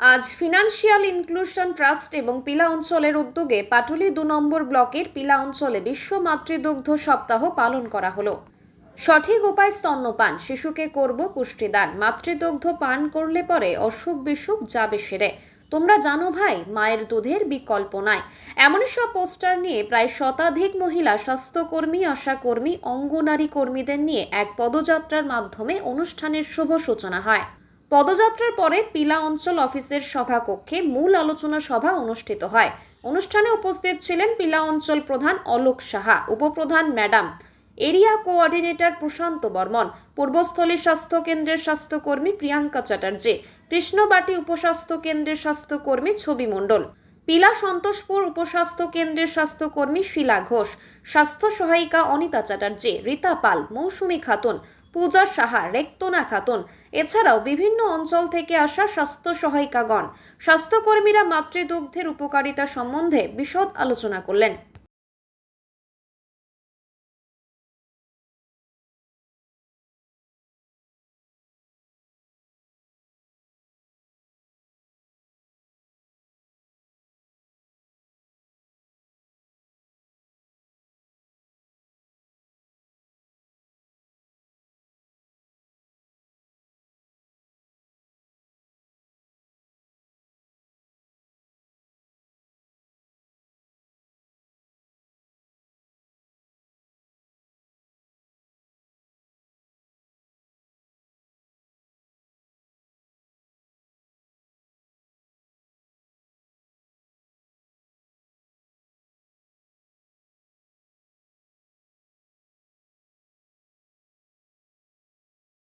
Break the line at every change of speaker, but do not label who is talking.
আজ financial inclusion trust এবং পিলা অঞ্চলের উদ্যোগে পাটুলি দু নম্বর ব্লকের পিলা অঞ্চলে বিশ্ব মাতৃদুগ্ধ সপ্তাহ পালন করা হলো। সঠিক উপায় স্তন্যপান, শিশুকে করব পুষ্টিদান, মাতৃদুগ্ধ পান করলে পরে অসুখ বিসুখ যাবে সেরে। তোমরা জানো ভাই, মায়ের দুধের বিকল্প নাই। এমনই সব পোস্টার নিয়ে প্রায় শতাধিক মহিলা স্বাস্থ্যকর্মী, আশাকর্মী, অঙ্গনারী কর্মীদের নিয়ে এক পদযাত্রার মাধ্যমে অনুষ্ঠানের শুভ সূচনা হয়। পদযাত্রার পরে পিলা অঞ্চল অফিসের সভাকক্ষে মূল আলোচনা সভা অনুষ্ঠিত হয়। অনুষ্ঠানে উপস্থিত ছিলেন পিলা অঞ্চল প্রধান অলোক সাহা, উপপ্রধান madam area coordinator Prashanta Barman, Purbasthali স্বাস্থ্য কেন্দ্রের স্বাস্থ্যকর্মী প্রিয়াঙ্কা চ্যাটার্জি, কৃষ্ণবাটি উপস্বাস্থ্য কেন্দ্রের স্বাস্থ্যকর্মী ছবি মণ্ডল। পিলা সন্তোষপুর উপস্বাস্থ্য কেন্দ্রের স্বাস্থ্যকর্মী শিলা ঘোষ, স্বাস্থ্য সহায়িকা অনিতা চ্যাটার্জি, রীতা পাল, মৌসুমী খাতুন, পূজা সাহা, রেক্তনা খাতুন। এছাড়াও বিভিন্ন অঞ্চল থেকে আসা স্বাস্থ্য সহায়িকাগণ, স্বাস্থ্যকর্মীরা মাতৃদুগ্ধের উপকারিতা সম্বন্ধে বিশদ আলোচনা করলেন।